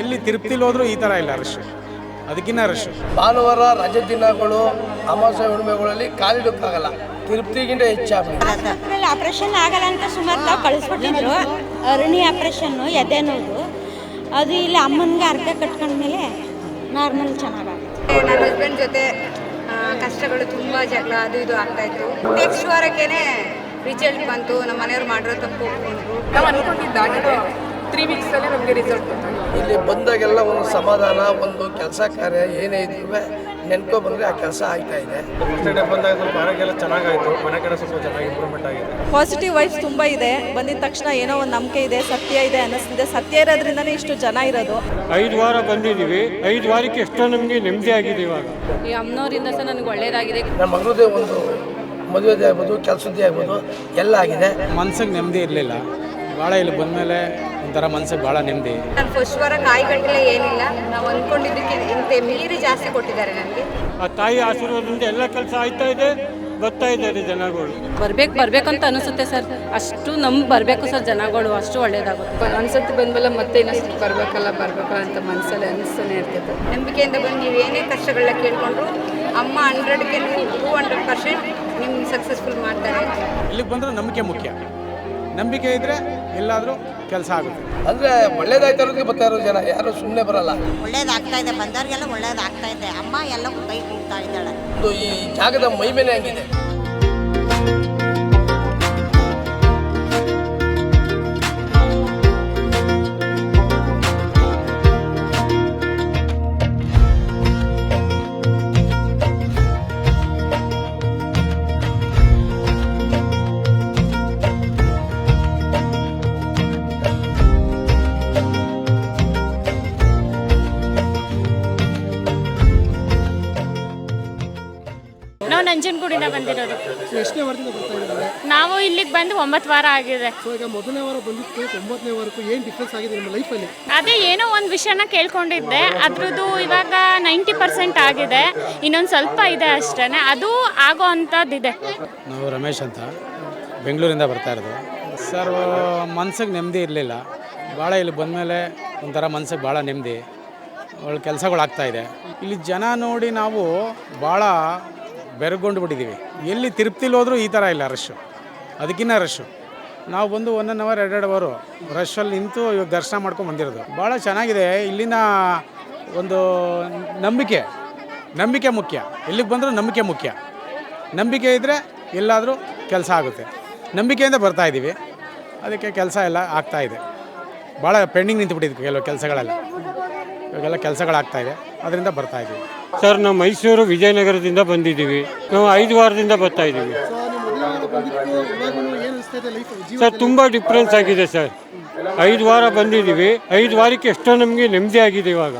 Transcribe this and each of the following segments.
ಎಲ್ಲಿ ತಿರುಪ್ತಿಲಿ ಹೋದ್ರೂ ಈ ಥರ ಇಲ್ಲ ರಶ್. ಅದಕ್ಕಿನ್ನ ರಶ್. ಭಾನುವಾರ ರಜೆ ದಿನಗಳು ಅಮಾವಾಸ್ಯ ಹುಣ್ಣಿಮೆಗಳಲ್ಲಿ ಕಾಲಿಡೋಕ್ಕಾಗಲ್ಲ ತಿರುಪ್ತಿಗಿಂತ ಹೆಚ್ಚಾಗಿ ಆಪರೇಷನ್ ಆಗಲ್ಲ ಅಂತ ಸುಮಾರು ತಾವು ಕಳಿಸ್ಬಿಟ್ಟಿದ್ರು. ಅರಣಿ ಆಪರೇಷನ್ನು ಎದೆ ನೋವು. ಅದು ಇಲ್ಲಿ ಅಮ್ಮನಿಗೆ ಅರ್ಕ ಕಟ್ಕೊಂಡ್ಮೇಲೆ ನಾರ್ಮಲ್ ಚೆನ್ನಾಗಾಗುತ್ತೆ. ನನ್ನ ಹಸ್ಬೆಂಡ್ ಜೊತೆ ಕಷ್ಟಗಳು ತುಂಬ ಜಗಳ ಅದು ಇದು ಆಗ್ತಾಯಿತ್ತು ನೆಕ್ಸ್ಟ್ ವಾರಕ್ಕೇನೆ ರಿಸಲ್ಟ್ ಬಂತು. ನಮ್ಮ ಮನೆಯವ್ರು ಮಾಡಿರೋ ತಪ್ಪು ಒಪ್ಕೊಂಡ್ರು. ನಾವು ಅನ್ಕೊಂಡಿದ್ದಾಗ ತ್ರೀ ವೀಕ್ಸಲ್ಲಿ ನಮಗೆ ರಿಸಲ್ಟ್ ಬಂತು. ಇಲ್ಲಿ ಬಂದಾಗೆಲ್ಲ ಒಂದು ಸಮಾಧಾನ ಒಂದು ಕೆಲಸ ಕಾರ್ಯ ಏನೇ ಇದ್ರೂ ನೆನ್ಕೊ ಬಂದರೆ ಆ ಕೆಲಸ ಆಗ್ತಾ ಇದೆ. ಬಂದಾಗ ಸ್ವಲ್ಪ ಆರೋಗ್ಯ ಎಲ್ಲ ಚೆನ್ನಾಗಾಯಿತು ಮನೆ ಕಡೆ ಸ್ವಲ್ಪ ಚೆನ್ನಾಗಿ ಇಂಪ್ರೂವ್ಮೆಂಟ್ ಆಗಿದೆ. ಪಾಸಿಟಿವ್ ವೈಫ್ ತುಂಬ ಇದೆ. ಬಂದಿದ ತಕ್ಷಣ ಏನೋ ಒಂದು ನಂಬಿಕೆ ಇದೆ ಸತ್ಯ ಇದೆ ಅನ್ನಿಸ್ತಿದೆ. ಸತ್ಯ ಇರೋದ್ರಿಂದನೇ ಇಷ್ಟು ಜನ ಇರೋದು. ಐದು ವಾರ ಬಂದಿದ್ದೀವಿ. ಐದು ವಾರಕ್ಕೆ ಎಷ್ಟೋ ನಮಗೆ ನೆಮ್ಮದಿ ಆಗಿದೆ ಇವಾಗ. ಈ ಅಮ್ಮನವರಿಂದ ಸಹ ನನಗೆ ಒಳ್ಳೇದಾಗಿದೆ. ನಮ್ಮ ಮಗಳದೇ ಒಂದು ಮದುವೆದೇ ಆಗ್ಬೋದು ಕೆಲಸದ್ದೇ ಆಗ್ಬೋದು ಎಲ್ಲ ಆಗಿದೆ. ಮನ್ಸಿಗೆ ನೆಮ್ಮದಿ ಇರಲಿಲ್ಲ. ಭಾಳ ಇಲ್ಲಿ ಬಂದಮೇಲೆ ಒಂಥರ ಮನ್ಸಿಗೆ ಭಾಳ ನೆಮ್ಮದಿ. ನಾನು ಫಸ್ಟ್ ವಾರ ಕಾಯಿಗಟ್ಟಲೆ ಏನಿಲ್ಲ ನಾವು ಅಂದ್ಕೊಂಡಿದ್ದಕ್ಕೆ ಇಂತೆ ಮೀರಿ ಜಾಸ್ತಿ ಕೊಟ್ಟಿದ್ದಾರೆ ನನಗೆ. ಆ ತಾಯಿ ಆಶೀರ್ವಾದದಿಂದ ಎಲ್ಲ ಕೆಲಸ ಆಯ್ತಾ ಇದೆ? ಬರ್ತಾ ಇದ್ದಾರೆ ಜನಗಳು. ಬರ್ಬೇಕು ಬರ್ಬೇಕು ಅಂತ ಅನಿಸುತ್ತೆ ಸರ್. ಅಷ್ಟು ನಮ್ ಬರಬೇಕು ಸರ್ ಜನಗಳು ಅಷ್ಟು ಒಳ್ಳೇದಾಗುತ್ತೆ. ಒಂದ್ಸತಿ ಬಂದ್ಮೇಲೆ ಮತ್ತೆ ಇನ್ನೊಂದ್ಸತಿ ಬರ್ಬೇಕಲ್ಲ ಬರ್ಬೇಕಲ್ಲ ಅಂತ ಮನಸ್ಸಲ್ಲಿ ಅನಿಸ್ತಾನೆ ಇರ್ತೈತೆ. ನಂಬಿಕೆಯಿಂದ ಬಂದು ನೀವು ಏನೇ ಕಷ್ಟಗಳನ್ನ ಕೇಳಿಕೊಂಡ್ರು ಅಮ್ಮ ಹಂಡ್ರೆಡ್ಗೆ ಟೂ ಹಂಡ್ರೆಡ್ ಪರ್ಸೆಂಟ್ ನಿಮ್ಗೆ ಸಕ್ಸಸ್ಫುಲ್ ಮಾಡ್ತಾರೆ. ಇಲ್ಲಿಗೆ ಬಂದ್ರೆ ನಂಬಿಕೆ ಮುಖ್ಯ. ನಂಬಿಕೆ ಇದ್ದರೆ ಎಲ್ಲಾದರೂ ಕೆಲಸ ಆಗುತ್ತೆ. ಅಂದ್ರೆ ಒಳ್ಳೇದಾಯ್ತಾ ಇರೋದಕ್ಕೆ ಬರ್ತಾ ಇರೋ ಜನ ಯಾರು ಸುಮ್ಮನೆ ಬರಲ್ಲ. ಒಳ್ಳೇದಾಗ್ತಾ ಇದೆ ಬಂದವ್ರಿಗೆಲ್ಲ ಒಳ್ಳೇದಾಗ್ತಾ ಇದೆ ಅಮ್ಮ ಎಲ್ಲ ಕೈ ಕೂಗ್ತಾ ಇದ್ದಾಳೆ. ಈ ಜಾಗದ ಮೈಮೇಲೆ ಹಂಗಿದೆ. ನಾವು ನಂಜನಗೂಡಿಂದ ಬಂದಿರೋದು. ಎಷ್ಟನೇ ವಾರದಿಂದ ಬರ್ತಾ ಇದ್ದಾರೆ? ನಾವು ಇಲ್ಲಿಗೆ ಬಂದು ಒಂಬತ್ತು ವಾರ ಆಗಿದೆ. ಸೊ ಈಗ ಮೊದಲನೇ ವಾರ ಬಂದಿತ್ತು ಒಂಬತ್ತನೇ ವಾರಕ್ಕೂ ಏನು ಡಿಫ್ರೆನ್ಸ್ ಆಗಿದೆ ನಿಮ್ಮ ಲೈಫಲ್ಲಿ ಅದೇ ಏನೋ ಒಂದು ವಿಷಯನ ಕೇಳ್ಕೊಂಡಿದ್ದೆ. ಅದ್ರದ್ದು ಇವಾಗ ನೈಂಟಿ ಪರ್ಸೆಂಟ್ ಆಗಿದೆ. ಇನ್ನೊಂದು ಸ್ವಲ್ಪ ಇದೆ ಅಷ್ಟೇ ಅದು ಆಗೋ ಅಂಥದ್ದಿದೆ ನಾವು ರಮೇಶ್ ಅಂತ. ಬೆಂಗಳೂರಿಂದ ಬರ್ತಾ ಇರೋದು. ಸರ್ ಮನ್ಸಿಗೆ ನೆಮ್ಮದಿ ಇರಲಿಲ್ಲ. ಭಾಳ ಇಲ್ಲಿ ಬಂದಮೇಲೆ ಒಂಥರ ಮನ್ಸಿಗೆ ಭಾಳ ನೆಮ್ಮದಿ. ಒಳ್ಳೆ ಕೆಲಸಗಳು ಇದೆ. ಇಲ್ಲಿ ಜನ ನೋಡಿ ನಾವು ಭಾಳ ಬೆರಗೊಂಡು ಬಿಟ್ಟಿದ್ದೀವಿ. ಎಲ್ಲಿ ತಿರುಪ್ತಿಲಿ ಹೋದರೂ ಈ ಥರ ಇಲ್ಲ ರಶ್ಶು ಅದಕ್ಕಿಂತ ರಶ್ಶು ನಾವು ಬಂದು ಒನ್ ಅವರ್ ಎರಡು ಅವರು ರಶ್ಶಲ್ಲಿ ನಿಂತು ಇವಾಗ ದರ್ಶನ ಮಾಡ್ಕೊಂಡು ಬಂದಿರೋದು. ಭಾಳ ಚೆನ್ನಾಗಿದೆ. ಇಲ್ಲಿನ ಒಂದು ನಂಬಿಕೆ ನಂಬಿಕೆ ಮುಖ್ಯ. ಎಲ್ಲಿಗೆ ಬಂದರೂ ನಂಬಿಕೆ ಮುಖ್ಯ. ನಂಬಿಕೆ ಇದ್ದರೆ ಎಲ್ಲಾದರೂ ಕೆಲಸ ಆಗುತ್ತೆ. ನಂಬಿಕೆಯಿಂದ ಬರ್ತಾ ಇದ್ದೀವಿ. ಅದಕ್ಕೆ ಕೆಲಸ ಎಲ್ಲ ಆಗ್ತಾ ಇದೆ. ಭಾಳ ಪೆಂಡಿಂಗ್ ನಿಂತುಬಿಟ್ಟಿದ್ವಿ ಕೆಲವು ಕೆಲಸಗಳೆಲ್ಲ. ಇವಾಗೆಲ್ಲ ಕೆಲಸಗಳಾಗ್ತಾ ಇದೆ. ಅದರಿಂದ ಬರ್ತಾ ಇದ್ದೀವಿ. ಸರ್, ನಾವು ಮೈಸೂರು ವಿಜಯನಗರದಿಂದ ಬಂದಿದ್ದೀವಿ. ನಾವು ಐದು ವಾರದಿಂದ ಬರ್ತಾ ಇದ್ದೀವಿ. ಸರ್, ತುಂಬ ಡಿಫ್ರೆನ್ಸ್ ಆಗಿದೆ ಸರ್. ಐದು ವಾರ ಬಂದಿದ್ದೀವಿ. ಐದು ವಾರಕ್ಕೆ ಎಷ್ಟೋ ನಮಗೆ ನೆಮ್ಮದಿ ಆಗಿದೆ ಇವಾಗ.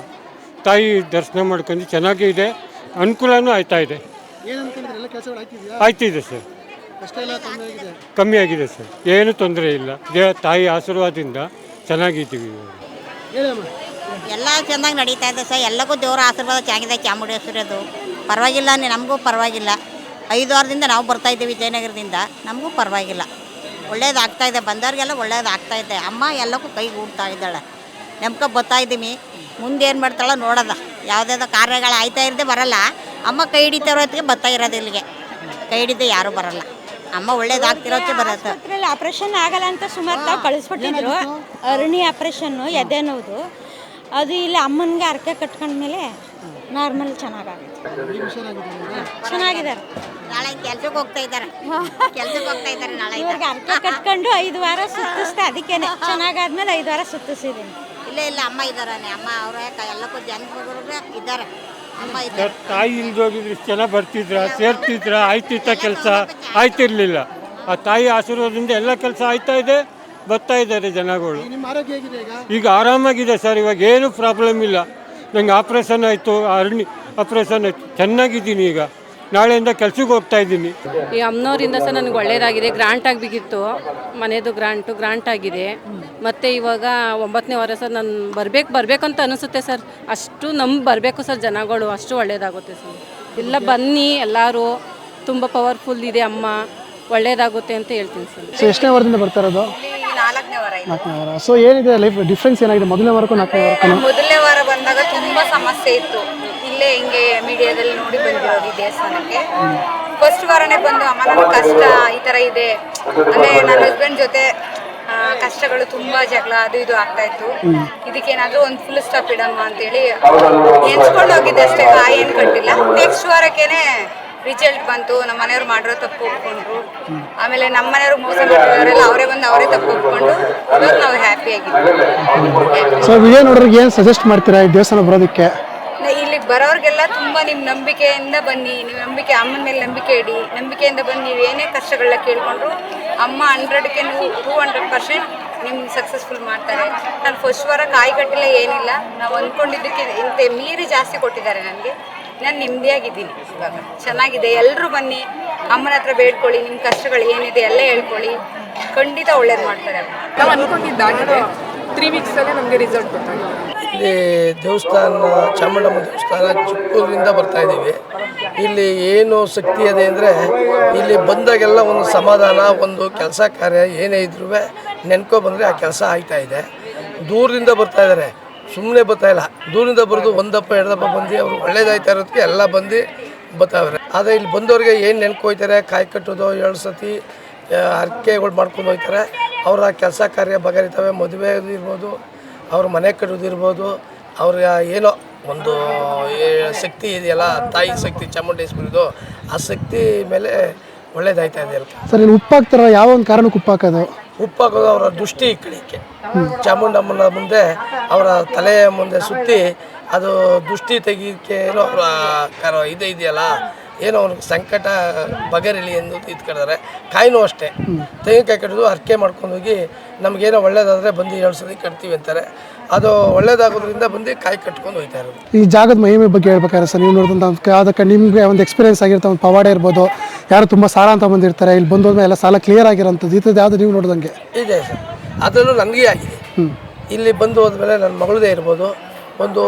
ತಾಯಿ ದರ್ಶನ ಮಾಡ್ಕೊಂಡು ಚೆನ್ನಾಗೇ ಇದೆ. ಅನುಕೂಲನೂ ಆಯ್ತಾ ಇದೆ. ಆಯ್ತಿದೆ ಸರ್. ಕಮ್ಮಿ ಆಗಿದೆ ಸರ್. ಏನು ತೊಂದರೆ ಇಲ್ಲ. ದೇ ತಾಯಿ ಆಶೀರ್ವಾದದಿಂದ ಚೆನ್ನಾಗಿದ್ದೀವಿ ಇವಾಗ. ಎಲ್ಲ ಚೆಂದಾಗಿ ನಡೀತಾ ಇದೆ ಸರ್. ಎಲ್ಲಕ್ಕೂ ದೇವರ ಆಶೀರ್ವಾದ ಚೆನ್ನಾಗಿದೆ. ಚಾಮುಂಡೇಶ್ವರಿದು ಪರವಾಗಿಲ್ಲ ನಮಗೂ ಪರವಾಗಿಲ್ಲ. ಐದು ವಾರದಿಂದ ನಾವು ಬರ್ತಾ ಇದ್ದೀವಿ ವಿಜಯನಗರದಿಂದ. ನಮಗೂ ಪರವಾಗಿಲ್ಲ. ಒಳ್ಳೇದಾಗ್ತಾ ಇದೆ. ಬಂದವ್ರಿಗೆಲ್ಲ ಒಳ್ಳೇದಾಗ್ತಾ ಇದೆ. ಅಮ್ಮ ಎಲ್ಲಕ್ಕೂ ಕೈ ಗೂಡ್ತಾ ಇದ್ದಾಳೆ. ನೆಮ್ಕೊ ಬರ್ತಾ ಇದ್ದೀವಿ. ಮುಂದೆ ಏನು ಮಾಡ್ತಾಳೋ ನೋಡೋದ. ಯಾವುದಾದ್ರು ಕಾರ್ಯಗಳು ಆಯ್ತಾ ಇರದೆ ಬರಲ್ಲ. ಅಮ್ಮ ಕೈ ಹೊತ್ತಿಗೆ ಬರ್ತಾ ಇರೋದು ಇಲ್ಲಿಗೆ. ಕೈ ಹಿಡಿದು ಯಾರೂ ಬರಲ್ಲ. ಅಮ್ಮ ಒಳ್ಳೇದಾಗ್ತಿರೋಕ್ಕೆ ಬರುತ್ತೆ. ಆಪರೇಷನ್ ಆಗಲ್ಲ ಅಂತ ಸುಮಾರು ತಾವು ಕಳಿಸ್ಬಿಟ್ಟಿದ್ರು. ಅರುಣಿ ಆಪರೇಷನ್ನು ಎದೆ ನೋವು ಅದು ಇಲ್ಲಿ ಅಮ್ಮನಿಗೆ ಅರ್ಕೆ ಕಟ್ಕೊಂಡ್ಮೇಲೆ ನಾರ್ಮಲ್ ಚೆನ್ನಾಗಾಗುತ್ತೆ. ಚೆನ್ನಾಗಿದ್ದಾರೆ. ನಾಳೆ ಕೆಲ್ಸಕ್ಕೆ ಹೋಗ್ತಾ ಇದ್ದಾರೆ. ಕೆಲ್ಸಕ್ಕೆ ಹೋಗ್ತಾ ಇದ್ದಾರೆ ನಾಳೆ. ಇವ್ರಿಗೆ ಅರ್ಕೆ ಕಟ್ಕೊಂಡು ಐದು ವಾರ ಸುತ್ತಿಸ್ತಾ ಅದಕ್ಕೇನೆ. ಚೆನ್ನಾಗಾದ್ಮೇಲೆ ಐದು ವಾರ ಸುತ್ತಿಸಿದ್ದೀನಿ. ಇಲ್ಲ ಇಲ್ಲ ಅಮ್ಮ ಇದ್ದಾರೆ ಅಮ್ಮ ಅವರೇ ಎಲ್ಲಕ್ಕೂ ಜನ ಇದ್ದಾರೆ. ಅಮ್ಮ ಇದ್ದಾರೆ. ಸರ್ ತಾಯಿ ಇಲ್ದೋಗಿದ್ರೆ ಇಷ್ಟು ಜನ ಬರ್ತಿದ್ರ? ಸೇರ್ತಿದ್ರ? ಆಯ್ತಿತ್ತ ಕೆಲಸ? ಆಯ್ತಿರ್ಲಿಲ್ಲ. ಆ ತಾಯಿ ಆಶೀರ್ವಾದದಿಂದ ಎಲ್ಲ ಕೆಲಸ ಆಯ್ತಾ ಇದೆ? ಬರ್ತಾ ಇದ್ದಾರೆ ಜನಗಳು. ನಿಮ್ಮ ಆರೋಗ್ಯ ಹೇಗಿದೆ ಈಗ? ಈಗ ಆರಾಮಾಗಿದೆ ಸರ್ ಇವಾಗ ಏನು ಪ್ರಾಬ್ಲಮ್ ಇಲ್ಲ. ನಂಗೆ ಆಪ್ರೇಷನ್ ಆಯಿತು ಅರ್ಣಿ ಆಪ್ರೇಷನ್ ಆಯಿತು. ಚೆನ್ನಾಗಿದ್ದೀನಿ ಈಗ. ನಾಳೆಯಿಂದ ಕೆಲ್ಸಕ್ಕೆ ಹೋಗ್ತಾ ಇದ್ದೀನಿ. ಈ ಅಮ್ಮನವರಿಂದ ಸಹ ನನಗೆ ಒಳ್ಳೇದಾಗಿದೆ. ಗ್ರಾಂಟ್ ಆಗಬೇಕಿತ್ತು ಮನೆದು ಗ್ರಾಂಟು ಗ್ರಾಂಟ್ ಆಗಿದೆ. ಮತ್ತು ಇವಾಗ ಒಂಬತ್ತನೇ ವಾರ ಸರ್ ನಾನು ಬರಬೇಕು ಅಂತ ಅನಿಸುತ್ತೆ ಸರ್. ಅಷ್ಟು ನಮ್ಗೆ ಬರಬೇಕು ಸರ್ ಜನಗಳು. ಅಷ್ಟು ಒಳ್ಳೇದಾಗುತ್ತೆ ಸರ್. ಎಲ್ಲ ಬನ್ನಿ ಎಲ್ಲರೂ. ತುಂಬ ಪವರ್ಫುಲ್ ಇದೆ ಅಮ್ಮ. ಒಳ್ಳೇದಾಗುತ್ತೆ ಅಂತ ಹೇಳ್ತೀನಿ ಸರ್. ಸೊ ಎಷ್ಟನೇ ವಾರದಿಂದ ಬರ್ತಾ ಇರೋದು? ನಾಲ್ಕನೇ ವಾರ ನಾಲ್ಕನೇ ವಾರ. ಸೊ ಏನಿದೆ ಲೈಫ್ ಡಿಫ್ರೆನ್ಸ್ ಏನಾಗಿದೆ? ಮೊದಲನೇ ವಾರಕ್ಕೂ ನಾಲ್ಕನೇ ವಾರಕ್ಕೂ? ಮೊದಲನೇ ವಾರ ಬಂದಾಗ ತುಂಬಾ ಸಮಸ್ಯೆ ಇತ್ತು. ಇಲ್ಲೇ ಹಿಂಗೆ ಮೀಡಿಯಾದಲ್ಲಿ ನೋಡಿ ಬಂದಿರೋದು ಈ ದೇವಸ್ಥಾನಕ್ಕೆ. ಫಸ್ಟ್ ವಾರನೇ ಬಂದು ಅಮ್ಮ ನನಗೆ ಕಷ್ಟ ಈ ತರ ಇದೆ. ಅಂದ್ರೆ ನನ್ನ ಹಸ್ಬೆಂಡ್ ಜೊತೆ ಆ, ಕಷ್ಟಗಳು ತುಂಬಾ ಜಗಳ ಅದು ಇದು ಆಗ್ತಾ ಇತ್ತು. ಇದಕ್ಕೇನಾದ್ರೂ ಒಂದು ಫುಲ್ ಸ್ಟಾಪ್ ಇಡಮ್ಮ ಅಂತೇಳಿ ಎನ್ಸ್ಕೊಂಡು ಹೋಗಿದ್ದೆ ಅಷ್ಟೇ ಕಾಯಿ ಏನು ಕಟ್ಟಿಲ್ಲ. ನೆಕ್ಸ್ಟ್ ವಾರಕ್ಕೇನೆ ರಿಸಲ್ಟ್ ಬಂತು ನಮ್ಮ ಮನೆಯವ್ರು ಮಾಡಿರೋ ತಪ್ಪು ಒಪ್ಕೊಂಡ್ರು. ಆಮೇಲೆ ನಮ್ಮ ಮನೆಯವರು ಮೋಸ ಮಾಡಿರೋರೆಲ್ಲ ಅವರೇ ಬಂದು ಅವರೇ ತಪ್ಪು ಒಪ್ಕೊಂಡು ಇವಾಗ ನಾವು ಹ್ಯಾಪಿ ಆಗಿದ್ದೀವಿ. ಸೊ ವಿಡಿಯೋ ನೋಡೋರಿಗೆ ಏನು ಸಜೆಸ್ಟ್ ಮಾಡ್ತೀರಾ ಈ ದೇವಸ್ಥಾನ ಬರೋದಕ್ಕೆ? ಇಲ್ಲಿಗೆ ಇಲ್ಲಿ ಬರೋರಿಗೆಲ್ಲ ತುಂಬ ನಿಮ್ಮ ನಂಬಿಕೆಯಿಂದ ಬನ್ನಿ ನಿಮ್ಮ ನಂಬಿಕೆ ಅಮ್ಮನ ಮೇಲೆ ನಂಬಿಕೆ ಇಡಿ ನಂಬಿಕೆಯಿಂದ ಬಂದು ನೀವು ಏನೇ ಕಷ್ಟಗಳನ್ನ ಕೇಳಿಕೊಂಡ್ರು ಅಮ್ಮ ಹಂಡ್ರೆಡ್ಗೆ ನೀವು ಟೂ ಹಂಡ್ರೆಡ್ ಪರ್ಸೆಂಟ್ ನಿಮ್ಮ ಸಕ್ಸಸ್ಫುಲ್ ಮಾಡ್ತಾರೆ. ನಾನು ಫಸ್ಟ್ ವಾರ ಕಾಯಿ ಕಟ್ಟಿಲ್ಲ ಏನಿಲ್ಲ. ನಾವು ಅಂದ್ಕೊಂಡಿದ್ದಕ್ಕೆ ಇಂತೆ ಮೀರಿ ಜಾಸ್ತಿ ಕೊಟ್ಟಿದ್ದಾರೆ ನನಗೆ. ನಾನು ನೆಮ್ಮದಿಯಾಗಿದ್ದೀನಿ ಇವಾಗ. ಚೆನ್ನಾಗಿದೆ. ಎಲ್ಲರೂ ಬನ್ನಿ. ಅಮ್ಮನ ಹತ್ರ ಬೇಡ್ಕೊಳ್ಳಿ. ನಿಮ್ಮ ಕಷ್ಟಗಳು ಏನಿದೆ ಎಲ್ಲ ಹೇಳ್ಕೊಳ್ಳಿ. ಖಂಡಿತ ಒಳ್ಳೇದು ಮಾಡ್ತಾರೆ ನಾವು ಅನ್ಕೊಂಡಿದ್ದಾಗಿದೆ ತ್ರೀ ವೀಕ್ಸಲ್ಲೇ ನಮಗೆ ರಿಸಲ್ಟ್ ಗೊತ್ತಾಗಿದೆ ಇಲ್ಲಿ ದೇವಸ್ಥಾನ ಚಾಮುಂಡಮ್ಮ ದೇವಸ್ಥಾನ ಚಿಕ್ಕೂರಿಂದ ಬರ್ತಾ ಇದ್ದೀವಿ. ಇಲ್ಲಿ ಏನು ಶಕ್ತಿ ಇದೆ ಅಂದರೆ ಇಲ್ಲಿ ಬಂದಾಗೆಲ್ಲ ಒಂದು ಸಮಾಧಾನ ಒಂದು ಕೆಲಸ ಕಾರ್ಯ ಏನೇ ಇದ್ರೂ ನೆನ್ಕೊ ಬಂದರೆ ಆ ಕೆಲಸ ಆಯ್ತಾ ಇದೆ. ದೂರದಿಂದ ಬರ್ತಾ ಇದ್ದಾರೆ ಸುಮ್ಮನೆ ಇಲ್ಲ. ದೂರದಿಂದ ಬರೋದು ಒಂದಪ್ಪ, ಎರಡಪ್ಪ ಬಂದು ಅವ್ರು ಒಳ್ಳೇದಾಯ್ತಾ ಇರೋದಕ್ಕೆ ಎಲ್ಲ ಬಂದು ಬರ್ತಾವ್ರೆ. ಆದರೆ ಇಲ್ಲಿ ಬಂದವ್ರಿಗೆ ಏನು ನೆನ್ಕೋಯ್ತಾರೆ ಕಾಯಿ ಕಟ್ಟೋದು ಎರಡು ಸತಿ ಹರಕೆಗಳು ಮಾಡ್ಕೊಂಡು ಹೋಗ್ತಾರೆ ಅವರ ಕೆಲಸ ಕಾರ್ಯ ಬಗೆಹರಿತವೆ, ಮದುವೆ ಇರ್ಬೋದು, ಅವ್ರ ಮನೆ ಕಟ್ಟೋದು ಇರ್ಬೋದು. ಅವ್ರ ಏನೋ ಒಂದು ಶಕ್ತಿ ಇದೆಯಲ್ಲ, ತಾಯಿ ಶಕ್ತಿ, ಚಾಮುಂಡೇಶ್ವರಿದು, ಆ ಶಕ್ತಿ ಮೇಲೆ ಒಳ್ಳೇದಾಯ್ತಾ ಇದೆ ಅಂತ ಸರ್, ಇಲ್ಲಿ ಉಪ್ಪಾಕ್ತಾರ ಯಾವ ಒಂದು ಕಾರಣಕ್ಕೆ ಉಪ್ಪು ಹಾಕೋದು ಉಪ್ಪು ಹಾಕೋದು ಅವರ ದೃಷ್ಟಿ ಇಕ್ಕಳಿಕ್ಕೆ ಚಾಮುಂಡಮ್ಮನ ಮುಂದೆ ಅವರ ತಲೆಯ ಮುಂದೆ ಸುತ್ತಿ ಅದು ದೃಷ್ಟಿ ತೆಗೀಲಿಕ್ಕೆ ಏನೋ ಅವರ ಕರ ಇದು ಇದೆಯಲ್ಲ? ಏನೋ ಅವ್ರಿಗೆ ಸಂಕಟ ಬಗರಿಲಿ ಎಂದು ಇದ್ಕೊಳ್ತಾರೆ ಕಾಯಿನೂ ಅಷ್ಟೇ. ತೆಂಗಿನಕಾಯಿ ಕಟ್ಟಿದ್ದು ಹರಕೆ ಮಾಡ್ಕೊಂಡು ಹೋಗಿ ನಮಗೇನೋ ಒಳ್ಳೇದಾದರೆ ಬಂದು ಎರಡು ಸರಿ ಕಟ್ತೀವಿ ಅಂತಾರೆ. ಅದು ಒಳ್ಳೇದಾಗೋದ್ರಿಂದ ಬಂದು ಕಾಯಿ ಕಟ್ಕೊಂಡು ಹೋಗ್ತಾ ಇರೋದು. ಈ ಜಾಗದ ಮಹಿಮೆ ಬಗ್ಗೆ ಹೇಳ್ಬೇಕಾದ್ರೆ ಸರ್ ನೀವು ನೋಡಿದಂಥ ಅದಕ್ಕೆ ನಿಮಗೆ ಒಂದು ಎಕ್ಸ್ಪೀರಿಯನ್ಸ್ ಆಗಿರ್ತಾ ಒಂದು ಪವಾಡ ಇರ್ಬೋದು. ಯಾರು ತುಂಬ ಸಾಲ ಅಂತ ಬಂದಿರ್ತಾರೆ. ಇಲ್ಲಿ ಬಂದೋದ್ಮೇಲೆ ಎಲ್ಲ ಸಾಲ ಕ್ಲಿಯರ್ ಆಗಿರೋಂಥದ್ದು. ಥರದ್ದು ಯಾವುದು ನೀವು ನೋಡಿದಂಗೆ? ಇದೆ ಸರ್. ಅದರಲ್ಲೂ ನನಗೆ ಆಗಿದೆ ಇಲ್ಲಿ ಬಂದು ಹೋದ್ಮೇಲೆ ನನ್ನ ಮಗಳದೇ ಇರ್ಬೋದು. ಒಂದು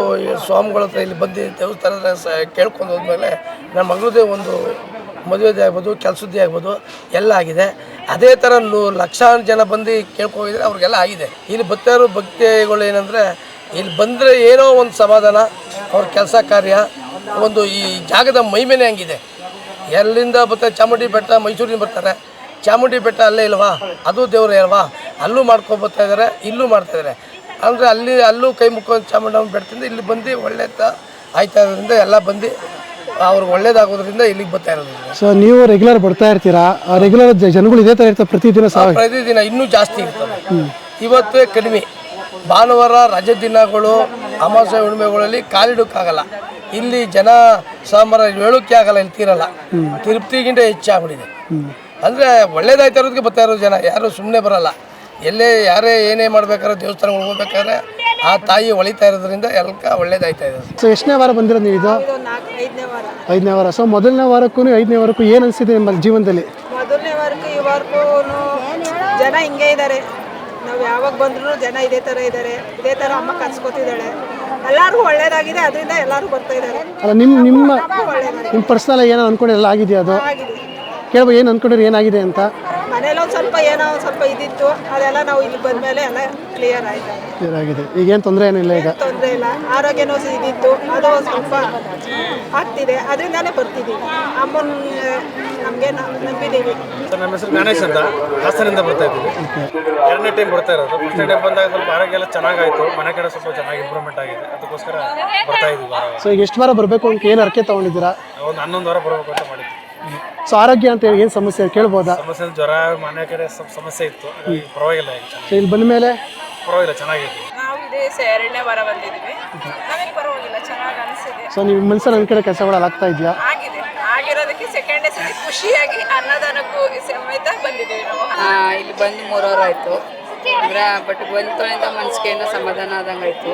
ಸ್ವಾಮಿಗಳ ಹತ್ರ ಇಲ್ಲಿ ಬಂದು ದೇವಸ್ಥಾನದ ಸ ಕೇಳ್ಕೊಂಡು ಹೋದ್ಮೇಲೆ ನನ್ನ ಮಗಳದೇ ಒಂದು ಮದುವೆದೇ ಆಗ್ಬೋದು, ಕೆಲಸದ್ದೇ ಆಗ್ಬೋದು, ಎಲ್ಲ ಆಗಿದೆ. ಅದೇ ಥರ ಲಕ್ಷಾಂತರ ಜನ ಬಂದು ಕೇಳ್ಕೊಂಡಿದ್ರೆ ಅವ್ರಿಗೆಲ್ಲ ಆಗಿದೆ. ಇಲ್ಲಿ ಬತ್ತಾರು ಭಕ್ತಿಗಳು ಏನಂದರೆ ಇಲ್ಲಿ ಬಂದರೆ ಏನೋ ಒಂದು ಸಮಾಧಾನ, ಅವ್ರ ಕೆಲಸ ಕಾರ್ಯ, ಒಂದು ಈ ಜಾಗದ ಮೈಮೇನೆ ಹಂಗಿದೆ. ಎಲ್ಲಿಂದ ಬರ್ತಾರೆ? ಚಾಮುಂಡಿ ಬೆಟ್ಟ, ಮೈಸೂರಿಂದ ಬರ್ತಾರೆ. ಚಾಮುಂಡಿ ಬೆಟ್ಟ ಅಲ್ಲೇ ಇಲ್ವಾ? ಅದು ದೇವರೇ ಅಲ್ವಾ? ಅಲ್ಲೂ ಮಾಡ್ಕೊಂಡು ಬರ್ತಾ ಇದ್ದಾರೆ, ಇಲ್ಲೂ ಮಾಡ್ತಾ ಇದ್ದಾರೆ. ಅಂದರೆ ಅಲ್ಲಿ ಅಲ್ಲೂ ಕೈ ಮುಕ್ಕೊಂಡು ಚಾಮುಂಡಮ್ಮ ಬೆಟ್ಟದಿಂದ ಇಲ್ಲಿ ಬಂದು ಒಳ್ಳೆತ ಆಯ್ತಾ ಇರೋದ್ರಿಂದ ಎಲ್ಲ ಬಂದು ಅವ್ರಿಗೆ ಒಳ್ಳೇದಾಗೋದ್ರಿಂದ ಇಲ್ಲಿಗೆ ಬರ್ತಾ ಇರೋದು. ಸೊ ನೀವು ರೆಗ್ಯುಲರ್ ಬರ್ತಾ ಇರ್ತೀರಾ? ರೆಗ್ಯುಲರ್ ಜನಗಳು ಇದೇ ಥರ ಇರ್ತಾರೆ ಪ್ರತಿದಿನ ಸಾವ ಪ್ರತಿದಿನ ಇನ್ನೂ ಜಾಸ್ತಿ ಇರ್ತವೆ. ಇವತ್ತೇ ಕಡಿಮೆ. ಭಾನುವಾರ ರಜೆ ದಿನಗಳು ಅಮಾವಾಸ್ಯೆ ಹುಣ್ಣಿಮೆಗಳಲ್ಲಿ ಕಾಲಿಡೋಕ್ಕಾಗಲ್ಲ ಇಲ್ಲಿ ಜನ ಸಾಂಬಾರ ಹೇಳೋಕ್ಕೆ ಆಗಲ್ಲ ಇಲ್ಲಿ ತೀರಲ್ಲ. ತಿರುಪ್ತಿಗಿಂತ ಹೆಚ್ಚಾಗ್ಬಿಟ್ಟಿದೆ. ಅಂದರೆ ಒಳ್ಳೇದಾಯ್ತಾ ಇರೋದಕ್ಕೆ ಬರ್ತಾ ಇರೋದು ಜನ ಯಾರು ಸುಮ್ಮನೆ ಬರಲ್ಲ. ಎಲ್ಲೇ ಯಾರೇ ಏನೇ ಮಾಡ್ಬೇಕಾದ್ರೆ ದೇವಸ್ಥಾನಗಳು ಹೋಗ್ಬೇಕಾದ್ರೆ ಆ ತಾಯಿ ಒಳಿತಾ ಇರೋದ್ರಿಂದ ಎಲ್ಲಕ ಒಳ್ಳೇದಾಯ್ತಾ ಇದೆ. ಸೊ ಎಷ್ಟನೇ ವಾರ ಬಂದಿರೋದು ನೀವು ಇದು? ಐದನೇ ವಾರ. ಐದನೇ ವಾರ. ಸೊ ಮೊದಲನೇ ವಾರಕ್ಕೂ ಐದನೇ ವಾರಕ್ಕೂ ಏನು ಅನಿಸಿದೆ ನಿಮ್ಮ ಜೀವನದಲ್ಲಿ? ಮೊದಲನೇ ವಾರಕ್ಕೂ ಈ ವಾರಕ್ಕೂ ಜನ ಹಿಂಗೆ ಇದ್ದಾರೆ ನಾವು ಯಾವಾಗ ಬಂದ್ರು ಜನ ಇದೇ ಥರ ಇದ್ದಾರೆ ಇದೇ ಥರ ಅಮ್ಮ ಕರ್ಸ್ಕೊತಿದ್ದಾಳೆ. ಎಲ್ಲರಿಗೂ ಒಳ್ಳೇದಾಗಿದೆ ಅದರಿಂದ ಎಲ್ಲರೂ ಬರ್ತಾ ಇದ್ದಾರೆ ಅಲ್ಲ ನಿಮ್ಮ ನಿಮ್ಮ ನಿಮ್ಮ ಪರ್ಸ್ನಲ್ ಏನೋ ಅನ್ಕೊಂಡು ಎಲ್ಲ ಆಗಿದೆಯಾ ಅದು? ಕೇಳ್ಬೋದು ಏನು ಅನ್ಕೊಂಡಿರಿ ಏನಾಗಿದೆ ಅಂತ? ಸ್ವಲ್ಪ ಏನೋ ಒಂದು ಸ್ವಲ್ಪ ಇದಿತ್ತು ಅದೆಲ್ಲ ನಾವು ಇಲ್ಲಿ ಬಂದಮೇಲೆ ಎಲ್ಲ ಕ್ಲಿಯರ್ ಆಯ್ತು. ಆಗಿದೆ. ಈಗೇನು ತೊಂದರೆ ಏನಿಲ್ಲ ಈಗ? ತೊಂದರೆ ಇಲ್ಲ. ಆರೋಗ್ಯನೂ ಸ- ಇದಿತ್ತು. ಅದು ಒಂದ್ ಸ್ವಲ್ಪ ಆಗ್ತಿದೆ. ಅದರಿಂದಾನೇ ಬರ್ತಿದ್ದೀವಿ ಅಮ್ಮನ ನಮಗೆ ನಂಬಿದ್ದೀವಿ ಸರ್ ನಮ್ಮ ಹೆಸರು ಗಣೇಶ್ ಅಂತ. ಹಾಸನಿಂದ ಬರ್ತಾ ಇದ್ದೀವಿ. ಎರಡನೇ ಟೈಮ್ ಬರ್ತಾ ಇರೋದು. ಫಸ್ಟ್ ಟೈಮ್ ಬಂದಾಗ ಸ್ವಲ್ಪ ಆರೋಗ್ಯ ಎಲ್ಲ ಚೆನ್ನಾಗಾಯ್ತು. ಮನೆ ಕಡೆ ಸ್ವಲ್ಪ ಚೆನ್ನಾಗಿ ಇಂಪ್ರೂವ್ಮೆಂಟ್ ಆಗಿದೆ. ಅದಕ್ಕೋಸ್ಕರ ಬರ್ತಾ ಇದ್ದೀವಿ ವಾರ ವಾರ. ಸೊ ಈಗ ಎಷ್ಟು ವಾರ ಬರಬೇಕು ಅಂತ ಏನು ಅರ್ಕೆ ತಗೊಂಡಿದ್ದೀರಾ? ಒಂದು ಹನ್ನೊಂದು ವಾರ ಬರಬೇಕು ಅಂತ ಮಾಡಿದ್ವಿ. ಸೊ ಆರೋಗ್ಯ ಅಂತ ಏನು ಸಮಸ್ಯೆ ಕೇಳ್ಬೋದಾ? ಸಮಸ್ಯೆ ಅಂದ್ರೆ ಜ್ವರ ಮನೆ ಕಡೆ ಸ್ವಲ್ಪ ಸಮಸ್ಯೆ ಇತ್ತು. ಹಾಗಾಗಿ ಪರವಾಗಿಲ್ಲ ಈಗ ಚೆನ್ನಾಗಿ ಸೊ ಇಲ್ಲಿ ಬಂದ ಮೇಲೆ? ಪರವಾಗಿಲ್ಲ ಚೆನ್ನಾಗಿದೆ. ನಾವು ಇದೇ ಎರಡನೇ ವಾರ ಬಂದಿದ್ದೀವಿ. ನಮಗೆ ಪರವಾಗಿಲ್ಲ ಚೆನ್ನಾಗಿ ಅನಿಸಿದೆ. ಸೊ ನೀವು ಮನಸ್ಸಲ್ಲಿ ಕಡೆ ಕೆಲಸಗಳು ಆಗ್ತಾ ಇದೆಯಾ? ಆಗಿದೆ. ಆಗಿರೋದಕ್ಕೆ ಸೆಕೆಂಡ್ ಡೇ ಸರಿ ಖುಷಿಯಾಗಿ ಅನ್ನದಾನಕ್ಕೂ ಸಮೇತ ಬಂದಿದ್ದೀವಿ ನಾವು. ಇಲ್ಲಿ ಬಂದು ಮೂರವರೆ ಆಯಿತು. ಅಂದರೆ ಬಟ್ ಬಂತೊಳಿಂದ ಮನ್ಸಿಗೆ ಏನೋ ಸಮಾಧಾನ ಆದಂಗೆ ಆಯಿತು.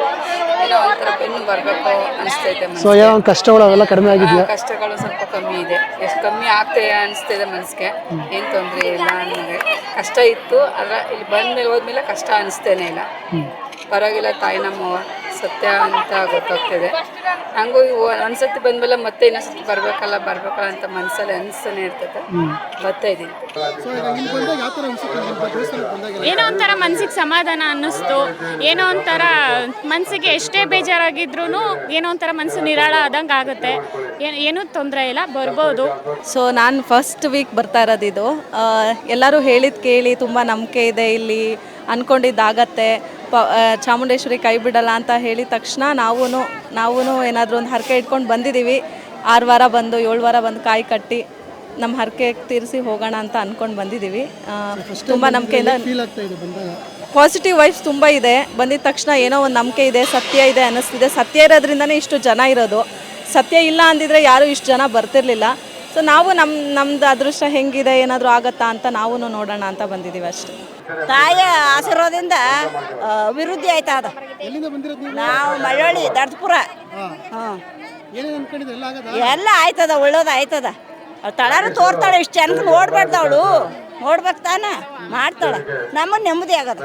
ಏನೋ ಒಂಥರ ಬೆನ್ನು ಬರಬೇಕು ಅನಿಸ್ತೈತೆ ಸೊ ಯಾವ ಒಂದು ಕಷ್ಟಗಳು ಅವೆಲ್ಲ ಕಡಿಮೆ ಆಗಿದೆಯಾ? ಕಷ್ಟಗಳು ಸ್ವಲ್ಪ ಕಮ್ಮಿ ಇದೆ. ಎಷ್ಟು ಕಮ್ಮಿ ಆಗ್ತದೆ ಅನಿಸ್ತಿದೆ ಮನಸ್ಸಿಗೆ. ಏನು ತೊಂದರೆ ಇಲ್ಲ ನನಗೆ ಕಷ್ಟ ಇತ್ತು ಆದರೆ ಇಲ್ಲಿ ಬಂದ ಮೇಲೆ ಹೋದ್ಮೇಲೆ ಕಷ್ಟ ಅನಿಸ್ತೇನೆ ಇಲ್ಲ. ಪರವಾಗಿಲ್ಲ ತಾಯಿ ನಮ್ಮವ್ವ. ಸತ್ಯ ಅಂತ ಗೊತ್ತಾಗ್ತಿದೆ. ಹಂಗೂ ಒಂದ್ಸತಿ ಬಂದ್ಮೇಲೆ ಮತ್ತೆ ಇನ್ನೊಂದ್ಸತಿ ಬರ್ಬೇಕಲ್ಲ ಬರ್ಬೇಕಲ್ಲ ಅಂತ ಮನಸ್ಸಲ್ಲಿ ಅನ್ಸನೇ ಇರ್ತದೆ ಬರ್ತಾ ಇದೀನಿ ಏನೋ ಒಂಥರ ಮನ್ಸಿಗೆ ಸಮಾಧಾನ ಅನ್ನಿಸ್ತು. ಏನೋ ಒಂಥರ ಮನಸ್ಸಿಗೆ ಎಷ್ಟೇ ಬೇಜಾರಾಗಿದ್ರು ಏನೋ ಒಂಥರ ಮನ್ಸು ನಿರಾಳ ಆದಂಗೆ ಆಗುತ್ತೆ. ಏನು ತೊಂದರೆ ಇಲ್ಲ ಬರ್ಬೋದು. ಸೊ ನಾನು ಫಸ್ಟ್ ವೀಕ್ ಬರ್ತಾ ಇರೋದು ಇದು. ಎಲ್ಲರೂ ಹೇಳಿದ್ ಕೇಳಿ ತುಂಬ ನಂಬಿಕೆ ಇದೆ ಇಲ್ಲಿ ಅಂದ್ಕೊಂಡಿದ್ದಾಗತ್ತೆ ಪ ಚಾಮುಂಡೇಶ್ವರಿ ಕೈ ಬಿಡಲ್ಲ ಅಂತ ಹೇಳಿದ ತಕ್ಷಣ ನಾವೂ ನಾವೂ ಏನಾದರೂ ಒಂದು ಹರಕೆ ಇಟ್ಕೊಂಡು ಬಂದಿದ್ದೀವಿ. ಆರು ವಾರ ಬಂದು ಏಳು ವಾರ ಬಂದು ಕಾಯಿ ಕಟ್ಟಿ ನಮ್ಮ ಹರಕೆ ತೀರಿಸಿ ಹೋಗೋಣ ಅಂತ ಅಂದ್ಕೊಂಡು ಬಂದಿದ್ದೀವಿ. ತುಂಬ ನಂಬಿಕೆಯಿಂದ ಪಾಸಿಟಿವ್ ವೈಫ್ಸ್ ತುಂಬ ಇದೆ. ಬಂದಿದ ತಕ್ಷಣ ಏನೋ ಒಂದು ನಂಬಿಕೆ ಇದೆ ಸತ್ಯ ಇದೆ ಅನ್ನಿಸ್ತಿದೆ. ಸತ್ಯ ಇರೋದ್ರಿಂದನೇ ಇಷ್ಟು ಜನ ಇರೋದು. ಸತ್ಯ ಇಲ್ಲ ಅಂದಿದ್ರೆ ಯಾರೂ ಇಷ್ಟು ಜನ ಬರ್ತಿರ್ಲಿಲ್ಲ. ಸೊ ನಾವು ನಮ್ಮ ನಮ್ದು ಅದೃಷ್ಟ ಹೆಂಗಿದೆ ಏನಾದರೂ ಆಗತ್ತಾ ಅಂತ ನಾವು ನೋಡೋಣ ಅಂತ ಬಂದಿದ್ದೀವಿ ಅಷ್ಟೇ. ತಾಯಿಯ ಆಶೀರ್ವಾದದಿಂದ ಅಭಿವೃದ್ಧಿ ಆಯ್ತಾ ಅದು? ಎಲ್ಲಿಂದ ಬಂದಿರೋದು ನೀವು? ನಾವು ಮಳ್ಳೊಳ್ಳಿ ದಡ್ಪುರ ಹಾಂ. ಏನೇನು ಅನ್ಕೊಂಡಿದ್ರೆ? ಎಲ್ಲ ಆಗದ? ಎಲ್ಲ ಆಯ್ತದ ಒಳ್ಳೇದು ಆಯ್ತದ. ಅವ್ಳು ತಳಾರು ತೋರ್ತಾಳೆ ಇಷ್ಟು ಜನಕ್ಕೆ ನೋಡ್ಬಾರ್ದು ಅವಳು ನೋಡ್ಬೇಕು ತಾನ ಮಾಡ್ತಾಳೆ. ನಮಗೆ ನೆಮ್ಮದಿ ಆಗದ.